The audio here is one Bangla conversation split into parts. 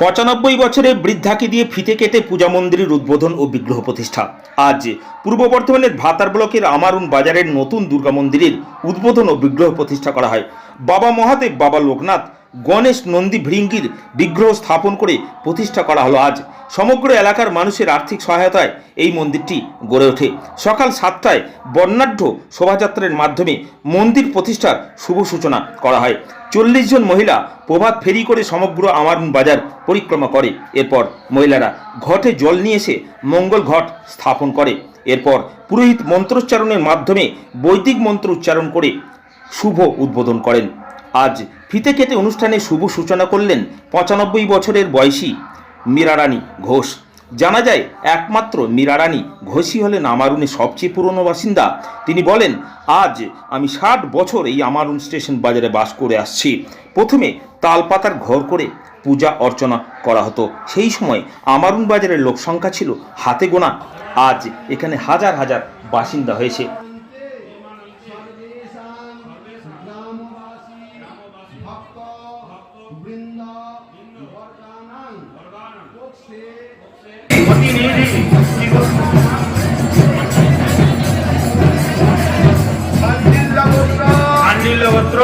পঁচানব্বই বছরে বৃদ্ধাকে দিয়ে ফিতে কেটে পূজা মন্দিরের উদ্বোধন ও বিগ্রহ প্রতিষ্ঠা। আজ পূর্ব বর্ধমানের ভাতার ব্লকের আমারুন বাজারের নতুন দুর্গা মন্দিরের উদ্বোধন ও বিগ্রহ প্রতিষ্ঠা করা হয়। বাবা মহাদেব, বাবা লোকনাথ গণেশ নন্দী ভৃঙ্গির বিগ্রহ স্থাপন করে প্রতিষ্ঠা করা হলো আজ। সমগ্র এলাকার মানুষের আর্থিক সহায়তায় এই মন্দিরটি গড়ে ওঠে। সকাল সাতটায় বর্ণাঢ্য শোভাযাত্রার মাধ্যমে মন্দির প্রতিষ্ঠার শুভ সূচনা করা হয়। চল্লিশ জন মহিলা প্রভাত ফেরি করে সমগ্র আমারুন বাজার পরিক্রমা করে। এরপর মহিলারা ঘটে জল নিয়ে এসে মঙ্গল ঘট স্থাপন করে। এরপর পুরোহিত মন্ত্রোচ্চারণের মাধ্যমে বৈদিক মন্ত্র উচ্চারণ করে শুভ উদ্বোধন করেন। আজ ফিতে কেটে অনুষ্ঠানে শুভ সূচনা করলেন পঁচানব্বই বছরের বয়সী মীরারানী ঘোষ। জানা যায়, একমাত্র মীরারানী ঘোষই হলেন আমারুনের সবচেয়ে পুরনো বাসিন্দা। তিনি বলেন, আজ আমি ষাট বছর এই আমারুন স্টেশন বাজারে বাস করে আসছি। প্রথমে তালপাতার ঘর করে পূজা অর্চনা করা হতো। সেই সময় আমারুন বাজারের লোক সংখ্যা ছিল হাতে গোনা। আজ এখানে হাজার হাজার বাসিন্দা হয়েছে।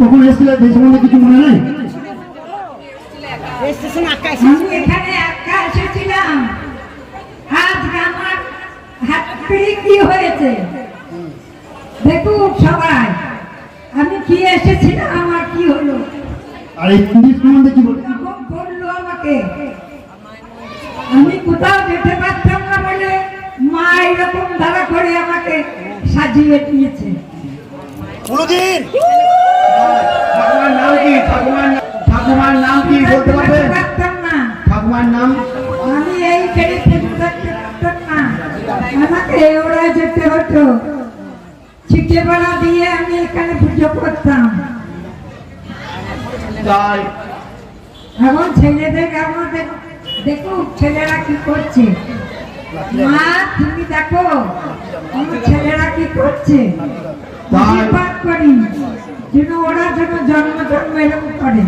কখন এসেছিলে সেই সম্বন্ধে কিছু মনে নেই? আমি এখানে একা এসেছিলাম। আজকে আমার হাত কি হয়েছে? দেখুক সবাই আমি কি এসেছিলাম আমার কি হলো? আর এই পুলিশ সম্বন্ধে কি বলবে? আমাকে আমি কোথাও যেতে পারতাম না বলে মা এরকম ধারা করে আমাকে সাজিয়ে দিয়েছে। ঠাকুমার নাম কি? ঠাকুমার ঠাকুমার নাম কি বলতে পারবে? যেতে পারতাম না ঠাকুমার নাম? আমি এই ছেড়ে থেকে থাকতে পারতাম না আমাকে ওরা যেতে হতো। ছিটে দিয়ে আমি এখানে পুজো করতাম। তাই। এখন ছেলেদের কেমন দেখ- ছেলেরা কি করছে? মা তুমি দেখো ছেলেরা কি করছে? আশীর্বাদ করি। যেন ওরা যেন জন্ম জন্ম এরকম করে।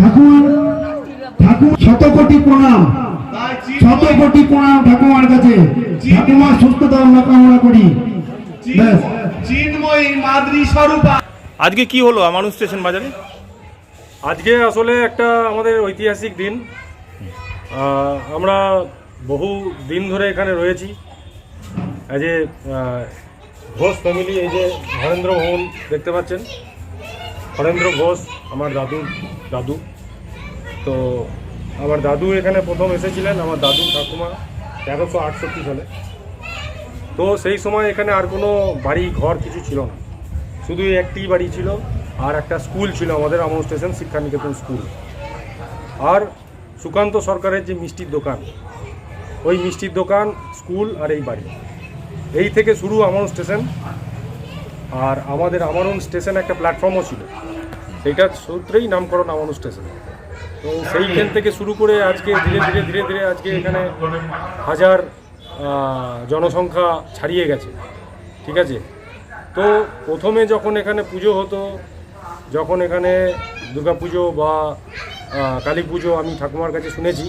ঠাকুর ঠাকুর শত কোটি প্রণাম। শত কোটি প্রণাম ঠাকুমার কাছে। ঠাকুমার সুস্থতা আমরা কামনা করি। চিন্ময়ী মাদ্রি স্বরূপা। আজকে কি হলো আমারুন স্টেশন বাজারে? আজকে আসলে একটা আমাদের ঐতিহাসিক দিন। আমরা বহু দিন ধরে এখানে রয়েছি। আহ, ঘোষ ফ্যামিলি এই যে হরেন্দ্র ভবন দেখতে পাচ্ছেন? হরেন্দ্র ঘোষ, আমার দাদু দাদু। তো আমার দাদু এখানে প্রথম এসেছিলেন, আমার দাদু ঠাকুমা, তেরোশো আটষট্টি সালে। তো সেই সময় এখানে আর কোনো বাড়ি, ঘর কিছু ছিল না। শুধু একটি বাড়ি ছিল, আর একটা স্কুল ছিল আমাদের আমন স্টেশন শিক্ষা নিকেতন স্কুল। আর সুকান্ত সরকারের যে মিষ্টির দোকান, ওই মিষ্টির দোকান, স্কুল আর এই বাড়ি। এই থেকে শুরু আমন স্টেশন। আর আমাদের আমারন স্টেশন একটা প্ল্যাটফর্মও ছিল। সেইটার সূত্রেই নামকরণ আমানু স্টেশন। তো সেইখান থেকে শুরু করে আজকে ধীরে ধীরে ধীরে ধীরে আজকে এখানে হাজার জনসংখ্যা ছাড়িয়ে গেছে। ঠিক আছে? তো প্রথমে যখন এখানে পুজো হতো, যখন এখানে দুর্গা পুজো বা কালী পুজো আমি ঠাকুমার কাছে শুনেছি,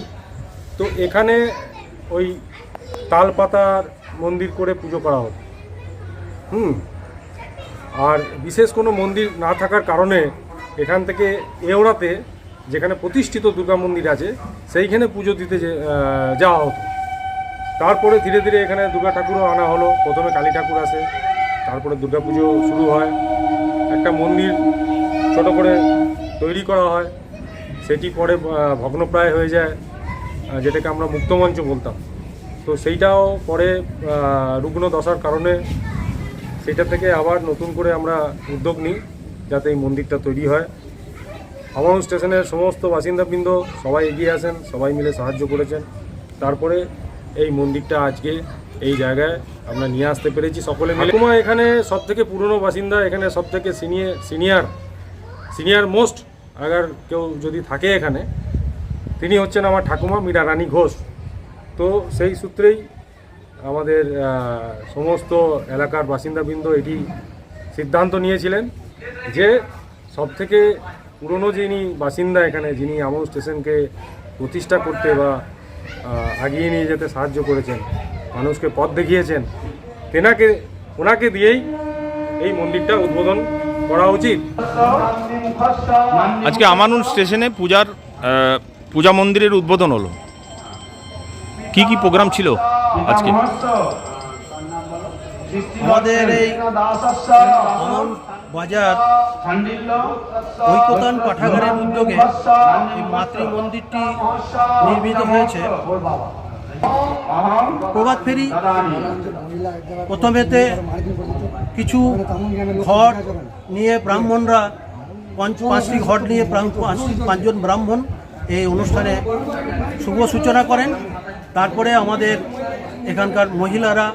তো এখানে ওই তাল পাতার মন্দির করে পুজো করা হতো হুম। আর বিশেষ কোনো মন্দির না থাকার কারণে এখান থেকে এওড়াতে যেখানে প্রতিষ্ঠিত দুর্গা মন্দির আছে, সেইখানে পুজো দিতে যাওয়া হতো। তারপরে ধীরে ধীরে এখানে দুর্গা ঠাকুরও আনা হলো। প্রথমে কালী ঠাকুর আসে, তারপরে দুর্গা পুজো শুরু হয়। একটা মন্দির ছোট করে তৈরি করা হয়, সেটি পরে ভগ্নপ্রায় হয়ে যায় যেটাকে আমরা মুক্তমঞ্চ বলতাম। তো সেইটাও পরে রুগ্ন দশার কারণে সেটা থেকে আবার নতুন করে আমরা উদ্যোগ নিই, যাতে এই মন্দিরটা তৈরি হয়। আমাউন স্টেশনের সমস্ত বাসিন্দাবৃন্দ সবাই এগিয়ে আসেন, সবাই মিলে সাহায্য করেছেন। তারপরে এই মন্দিরটা আজকে এই জায়গায় আমরা নিয়ে আসতে পেরেছি সকলে মিলে। ঠাকুমা এখানে সব থেকে পুরনো বাসিন্দা, এখানে সব থেকে সিনিয়র সিনিয়র সিনিয়র মোস্ট, আগার কেউ যদি থাকে এখানে, তিনি হচ্ছেন আমার ঠাকুমা মীরা রানী ঘোষ। তো সেই সূত্রেই আমাদের সমস্ত এলাকার বাসিন্দাবৃন্দ এটি সিদ্ধান্ত নিয়েছিলেন যে সবথেকে পুরনো যিনি বাসিন্দা এখানে, যিনি আমল স্টেশনকে প্রতিষ্ঠা করতে বা আগিয়ে নিয়ে যেতে সাহায্য করেছেন, মানুষকে পথ দেখিয়েছেন, তেনাকে, ওনাকে দিয়েই এই মন্দিরটা উদ্বোধন করা উচিত। আজকে আমানুন স্টেশনে পূজার পূজা মন্দিরের উদ্বোধন হলো। কি কি প্রোগ্রাম ছিল আজকে? আমাদের এই বাজার ঐকতান পাঠাগারের উদ্যোগে মাতৃ মন্দিরটি নির্মিত হয়েছে। প্রভাত ফেরি প্রথমেতে কিছু ঘর নিয়ে ব্রাহ্মণরা পঞ্চ পাঁচটি ঘট নিয়ে পাঁচটি পাঁচজন ব্রাহ্মণ এই অনুষ্ঠানে শুভ সূচনা করেন। তারপরে আমাদের এখানকার মহিলারা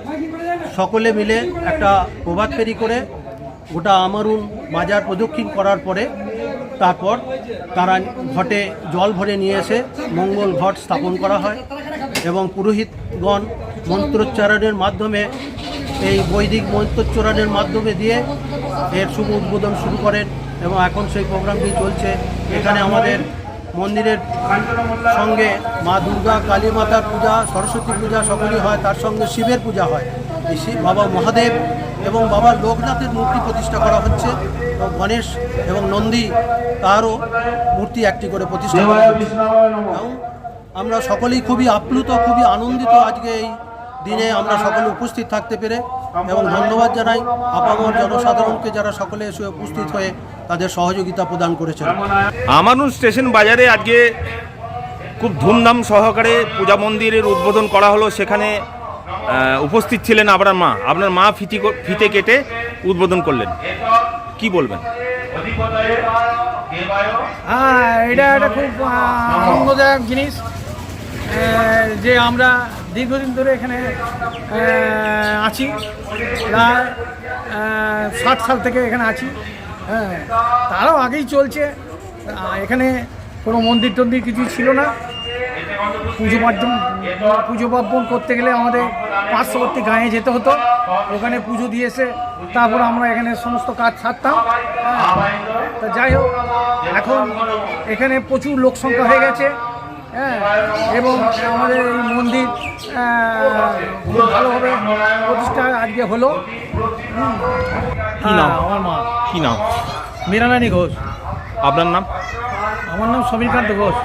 সকলে মিলে একটা প্রভাত ফেরি করে গোটা আমারুন বাজার প্রদক্ষিণ করার পরে তারপর তারা ঘটে জল ভরে নিয়ে এসে মঙ্গল ঘট স্থাপন করা হয় এবং পুরোহিতগণ মন্ত্রোচ্চারণের মাধ্যমে এই বৈদিক মন্ত্রোচ্চারণের মাধ্যমে দিয়ে এর শুভ উদ্বোধন শুরু করেন এবং এখন সেই প্রোগ্রামটি চলছে। এখানে আমাদের মন্দিরের সঙ্গে মা দুর্গা কালী মাতার পূজা সরস্বতী পূজা সকলই হয় তার সঙ্গে শিবের পূজা হয়। এই শিব বাবা মহাদেব এবং বাবা লোকনাথের মূর্তি প্রতিষ্ঠা করা হচ্ছে। এবং গণেশ এবং নন্দী তারও মূর্তি একটি করে প্রতিষ্ঠা করা হচ্ছে। এবং আমরা সকলেই খুবই আপ্লুত খুবই আনন্দিত আজকে এই দিনে আমরা সকলে উপস্থিত থাকতে পেরে। এবং ধন্যবাদ জানাই আপামর জনসাধারণকে যারা সকলে এসে উপস্থিত হয়ে তাদের সহযোগিতা প্রদান করেছেন। আমানুন স্টেশন বাজারে আজকে খুব ধুমধাম সহকারে পূজা মন্দিরের উদ্বোধন করা হলো। সেখানে উপস্থিত ছিলেন আপনার মা। আপনার মা ফিতি কো- ফিতে কেটে উদ্বোধন করলেন। কি বলবেন? হ্যাঁ এটা একটা খুব আনন্দদায়ক জিনিস। যে আমরা দীর্ঘদিন ধরে এখানে আছি। প্রায় ষাট সাল থেকে এখানে আছি। হ্যাঁ তারাও আগেই চলছে। এখানে কোনো মন্দির টন্দির কিছু ছিল না। পুজো মাধ্যম, পুজো পার্বণ করতে গেলে আমাদের পার্শ্ববর্তী গাঁয়ে যেতে হতো। ওখানে পুজো দিয়ে এসে তারপর আমরা এখানে সমস্ত কাজ ছাড়তাম হ্যাঁ। তা যাই হোক, এখন এখানে প্রচুর লোক সংখ্যা হয়ে গেছে। এবং আমাদের এই মন্দির খুব ভালোভাবে প্রতিষ্ঠা আজকে হলো। হুম। কি নাম? হ্যাঁ, আমার মা। কি নাম? মীরানানী ঘোষ। আপনার নাম? আমার নাম সমীরকান্ত ঘোষ।